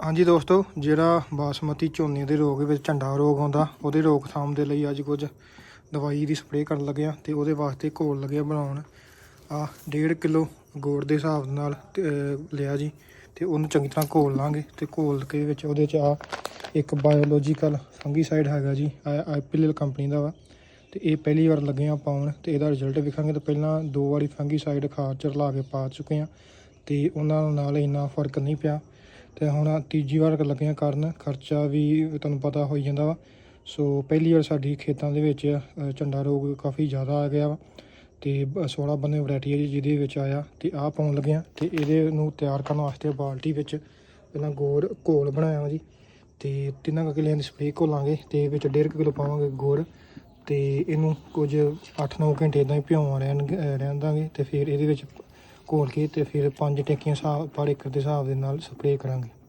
ਹਾਂਜੀ ਦੋਸਤੋ, ਜਿਹੜਾ ਬਾਸਮਤੀ ਝੋਨੇ ਦੇ ਰੋਗ ਵਿੱਚ ਝੰਡਾ ਰੋਗ ਆਉਂਦਾ, ਉਹਦੇ ਰੋਕਥਾਮ ਦੇ ਲਈ ਅੱਜ ਕੁਝ ਦਵਾਈ ਦੀ ਸਪਰੇਅ ਕਰਨ ਲੱਗਿਆ ਤੇ ਉਹਦੇ ਵਾਸਤੇ ਘੋਲ ਲੱਗਿਆ ਬਣਾਉਣ। ਆ 1.5 ਕਿਲੋ ਗੋੜ ਦੇ ਹਿਸਾਬ ਨਾਲ ਲਿਆ ਜੀ, ਤੇ ਉਹਨੂੰ ਚੰਗੀ ਤਰ੍ਹਾਂ ਘੋਲ ਲਾਂਗੇ ਤੇ ਘੋਲ ਕੇ ਵਿੱਚ ਉਹਦੇ ਚ ਆ ਇੱਕ ਬਾਇਓਲੋਜੀਕਲ ਫੰਗੀਸਾਈਡ ਹੈਗਾ ਜੀ ਆਈਪੀਐਲ ਕੰਪਨੀ ਦਾ ਵਾ। ਤੇ ਇਹ ਪਹਿਲੀ ਵਾਰ ਲੱਗੇ ਆ ਪਾਉਣ ਤੇ ਇਹਦਾ ਰਿਜ਼ਲਟ ਵੇਖਾਂਗੇ ਤਾਂ ਪਹਿਲਾਂ ਦੋ ਵਾਰੀ ਫੰਗੀਸਾਈਡ ਖਾਦ ਚ ਰਲਾ ਕੇ ਪਾ ਚੁੱਕੇ ਆ ਤੇ ਉਹਨਾਂ ਨਾਲ ਇੰਨਾ ਫ਼ਰਕ ਨਹੀਂ ਪਿਆ। ਤੇ ਹੁਣ ਤੀਜੀ ਵਾਰ ਲੱਗਿਆ ਕਰਨ ਖਰਚਾ ਵੀ ਤੁਹਾਨੂੰ ਪਤਾ ਹੋਈ ਜਾਂਦਾ ਵਾ। ਸੋ ਪਹਿਲੀ ਵਾਰ ਸਾਡੀ ਖੇਤਾਂ ਦੇ ਵਿੱਚ ਝੰਡਾ ਰੋਗ ਕਾਫੀ ਜ਼ਿਆਦਾ ਆ ਗਿਆ ਵਾ। ਤੇ 16 ਬੰਨੇ ਵੈਰਾਈਟੀ ਹੈ ਜੀ, ਜਿਹਦੇ ਵਿੱਚ ਆਇਆ ਤੇ ਆਹ ਪਾਉਣ ਲੱਗਿਆ ਤੇ ਇਹਦੇ ਨੂੰ ਤਿਆਰ ਕਰਨ ਵਾਸਤੇ ਬਾਲਟੀ ਵਿੱਚ ਪਹਿਲਾਂ ਗੋਰ ਘੋਲ ਬਣਾਇਆ ਵਾ ਜੀ। ਤੇ ਤਿੰਨਾਂ ਕੁ ਕਿੱਲਿਆਂ ਦੀ ਸਪਰੇਅ ਘੋਲਾਂਗੇ ਤੇ ਵਿੱਚ 1.5 ਕਿਲੋ ਪਾਵਾਂਗੇ ਗੋਰ। ਤੇ ਇਹਨੂੰ ਕੁਝ 8-9 ਘੰਟੇ ਇਦਾਂ ਹੀ ਭਿਉਂ ਰਹਿਣ, ਅਹ, ਰਹਿਣ ਦਾਂਗੇ ਤੇ ਫਿਰ ਇਹਦੇ ਵਿੱਚ ਘੋਲ ਕੇ ਤੇ ਫਿਰ ਪੰਜ ਟੇਕੀਆਂ ਹਿਸਾਬ ਪਰ ਏਕੜ ਦੇ ਹਿਸਾਬ ਦੇ ਨਾਲ ਸਪਰੇਅ ਕਰਾਂਗੇ।